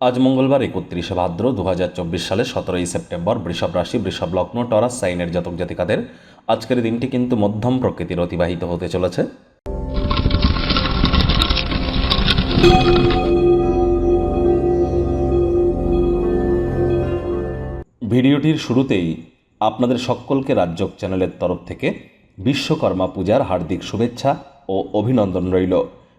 আজ মঙ্গলবার একত্রিশে ভাদ্র দু হাজার চব্বিশ সালে সতেরোই সেপ্টেম্বর বৃষভ রাশি, বৃষভ লগ্ন, টরাস, সাইনের জাতক জাতিকাদের আজকের দিনটি কিন্তু মধ্যম প্রকৃতির অতিবাহিত হতে চলেছে। ভিডিওটির শুরুতেই আপনাদের সকলকে রাজ্যক চ্যানেলের তরফ থেকে বিশ্বকর্মা পূজার হার্দিক শুভেচ্ছা ও অভিনন্দন রইল।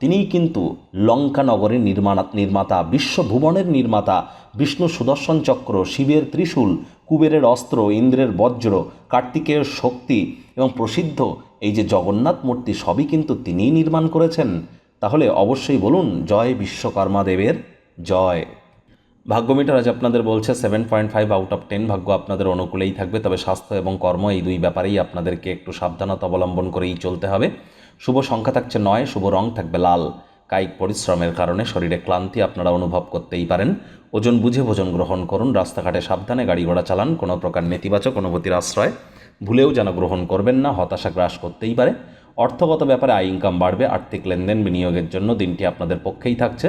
তিনিই কিন্তু লঙ্কা নগরের নির্মাণ, নির্মাতা, বিশ্বভুবনের নির্মাতা, বিষ্ণু সুদর্শন চক্র, শিবের ত্রিশূল, কুবেরের অস্ত্র, ইন্দ্রের বজ্র কার্তিকের শক্তি এবং প্রসিদ্ধ এই যে জগন্নাথ মূর্তি সবই কিন্তু তিনিই নির্মাণ করেছেন। তাহলে অবশ্যই বলুন, জয় বিশ্বকর্মা দেবের, জয়। ভাগ্যমিটার আজ আপনাদের বলছে seven point five out of ten ভাগ্য আপনাদের অনুকূলেই থাকবে, তবে স্বাস্থ্য এবং কর্ম এই দুই ব্যাপারেই আপনাদেরকে একটু সাবধানতা অবলম্বন করেই চলতে হবে। শুভ সংখ্যা থাকছে নয়, শুভ রং থাকবে লাল। কায়িক পরিশ্রমের কারণে শরীরে ক্লান্তি আপনারা অনুভব করতেই পারেন। ওজন বুঝে ভোজন গ্রহণ করুন, রাস্তাঘাটে সাবধানে গাড়ি ঘোড়া চালান, কোনো প্রকার নেতিবাচক অনুভূতির আশ্রয়, ভুলেও যেন গ্রহণ করবেন না, হতাশা গ্রাস করতেই পারে। অর্থগত ব্যাপারে আয় ইনকাম বাড়বে, আর্থিক লেনদেন বিনিয়োগের জন্য দিনটি আপনাদের পক্ষেই থাকছে।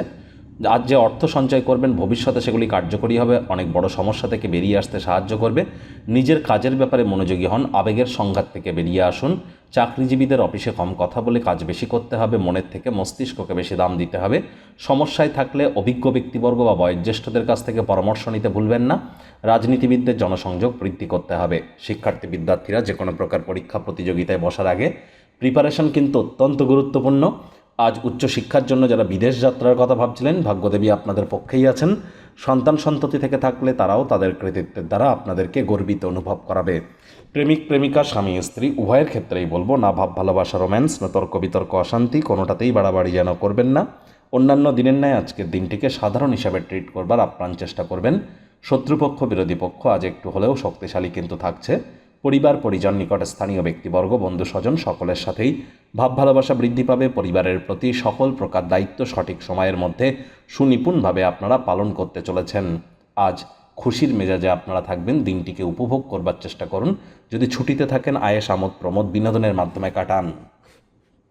আজ যে অর্থ সঞ্চয় করবেন, ভবিষ্যতে সেগুলি কার্যকরী হবে, অনেক বড় সমস্যা থেকে বেরিয়ে আসতে সাহায্য করবে। নিজের কাজের ব্যাপারে মনোযোগী হন, আবেগের সংঘাত থেকে বেরিয়ে আসুন। চাকরিজীবীদের অফিসে কম কথা বলে কাজ বেশি করতে হবে, মনের থেকে মস্তিষ্ককে বেশি দাম দিতে হবে। সমস্যায় থাকলে অভিজ্ঞ ব্যক্তিবর্গ বা বয়োজ্যেষ্ঠদের কাছ থেকে পরামর্শ নিতে ভুলবেন না। রাজনীতিবিদদের জনসংযোগ বৃদ্ধি করতে হবে। শিক্ষার্থী বিদ্যার্থীরা যে কোনো প্রকার পরীক্ষা প্রতিযোগিতায় বসার আগে প্রিপারেশন কিন্তু অত্যন্ত গুরুত্বপূর্ণ। আজ উচ্চশিক্ষার জন্য যারা বিদেশ যাত্রার কথা ভাবছিলেন, ভাগ্যদেবী আপনাদের পক্ষেই আছেন। সন্তান সন্ততি থেকে থাকলে তারাও তাদের কৃতিত্বের দ্বারা আপনাদেরকে গর্বিত অনুভব করাবে। প্রেমিক, প্রেমিকা, স্বামী, স্ত্রী, উভয়ের ক্ষেত্রেই বলব, না ভাব, ভালোবাসা, রোম্যান্স, না তর্ক, বিতর্ক, অশান্তি, কোনোটাতেই বাড়াবাড়ি যেন করবেন না। অন্যান্য দিনের ন্যায় আজকের দিনটিকে সাধারণ হিসাবে ট্রিট করবার আপ্রাণ চেষ্টা করবেন। শত্রুপক্ষ, বিরোধী পক্ষ আজ একটু হলেও শক্তিশালী কিন্তু থাকছে। পরিবার, পরিজন নিকট স্থানীয় ব্যক্তিবর্গ, বন্ধু স্বজন সকলের সাথেই ভাব ভালোবাসা বৃদ্ধি পাবে। পরিবারের প্রতি সকল প্রকার দায়িত্ব সঠিক সময়ের মধ্যে সুনিপুণভাবে আপনারা পালন করতে চলেছেন। আজ খুশির মেজাজে আপনারা থাকবেন। দিনটিকে উপভোগ করবার চেষ্টা করুন। যদি ছুটিতে থাকেন, আয়েস, আমোদ, প্রমোদ বিনোদনের মাধ্যমে কাটান।